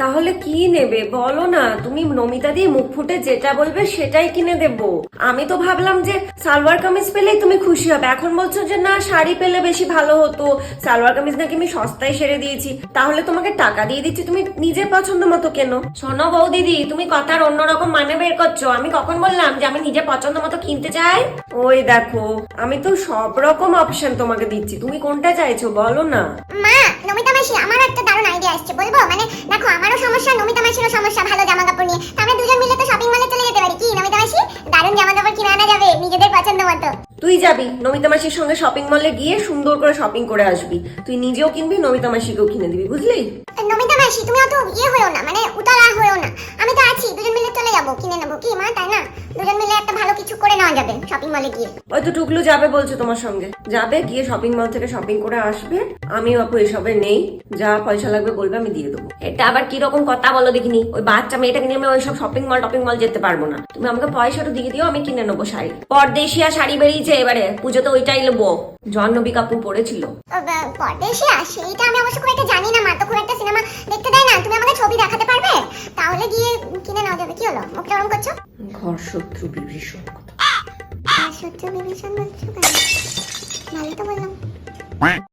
তাহলে কি নেবে? বলো না, তুমি নমিতা দিয়ে মুখ ফুটে যেটা বলবে সেটাই কিনে দেব। আমি তো ভাবলাম যে সালোয়ার কামিজ পেলেই তুমি খুশি হবে। এখন বলছো যে না, শাড়ি পেলে বেশি ভালো হতো। সালোয়ার কামিজ নাকি আমি সস্তায় সেরে দিয়েছি। তাহলে তোমাকে টাকা দিয়ে দিচ্ছি, তুমি নিজের পছন্দ মতো কেন। শোনো বউ দিদি তুমি কথার অন্যরকম মানে বের করছ। আমি কখন বললাম যে আমি নিজের পছন্দ মতো কিনতে চাই? ওই দেখো, আমি তো সব রকম অপশন তোমাকে দিচ্ছি। তুমি কোনটা চাইছো বলো না। মা একটা আসছে বলব? মানে দেখো আমারও সমস্যা নমিতা মাসিরও সমস্যা ভালো জামা কাপড় নিয়ে। আমরা দুজন মিলে তো শপিং মলে চলে যেতে পারি। কি নমিতা মাসি দারুণ জামা কাপড় কিনে আনা যাবে নিজেদের পছন্দ মতো। তুই যাবি নমিতা মাসির সঙ্গে শপিং মলে গিয়ে সুন্দর করে শপিং করে আসবি। তুই নিজেও কিনবি নমিতা মাসিকেও কিনে দিবি বুঝলি? নমিতা মাসি তুমি অত ইয়ে হয়েও না মানে উতালা হয়েও না। আমি তো আছি দুজন মিলে চলে যাব কিনে নেব। কি মা তাই না? দুজন মিলে একটা ভালো কিছু করে নেওয়া যাবে শপিং মলে গিয়ে। ওই তো টুকলু যাবে বলছে তোমার সঙ্গে। যাবে গিয়ে শপিং মল থেকে শপিং করে আসবে। আমি আপু এসবে নেই। যা পয়সা লাগবে বলবে আমি দিয়ে দেবো। এটা আবার কি রকম কথা বলো দেখিনি? ওই বাচ্চা মেয়েটাকে নিয়ে আমি ওইসব শপিং মল টপিং মল যেতে পারব না। তুমি আমাকে পয়সাটা দিয়ে দিও আমি কিনে নেব শাড়ি। পরদেশিয়া শাড়ি বেরিয়েছে এবারে। পুজোতে ওইটাই নেব। জহ্নবী কাপুর পরেছিল ও, বা- পরদেশে আসে এটা আমি অবশ্য খুব একটা জানি না মা তো খুব একটা সিনেমা দেখতে দেয় না। তুমি আমাকে ছবি দেখাতে পারবে? তাহলে গিয়ে কিনে নেওয়া যাবে। কি হলো? মুখটা করছ? ঘর শত্রু বিভীষণ। সহ্য বিভীষণ বলছো কেন ভালো তো বললাম।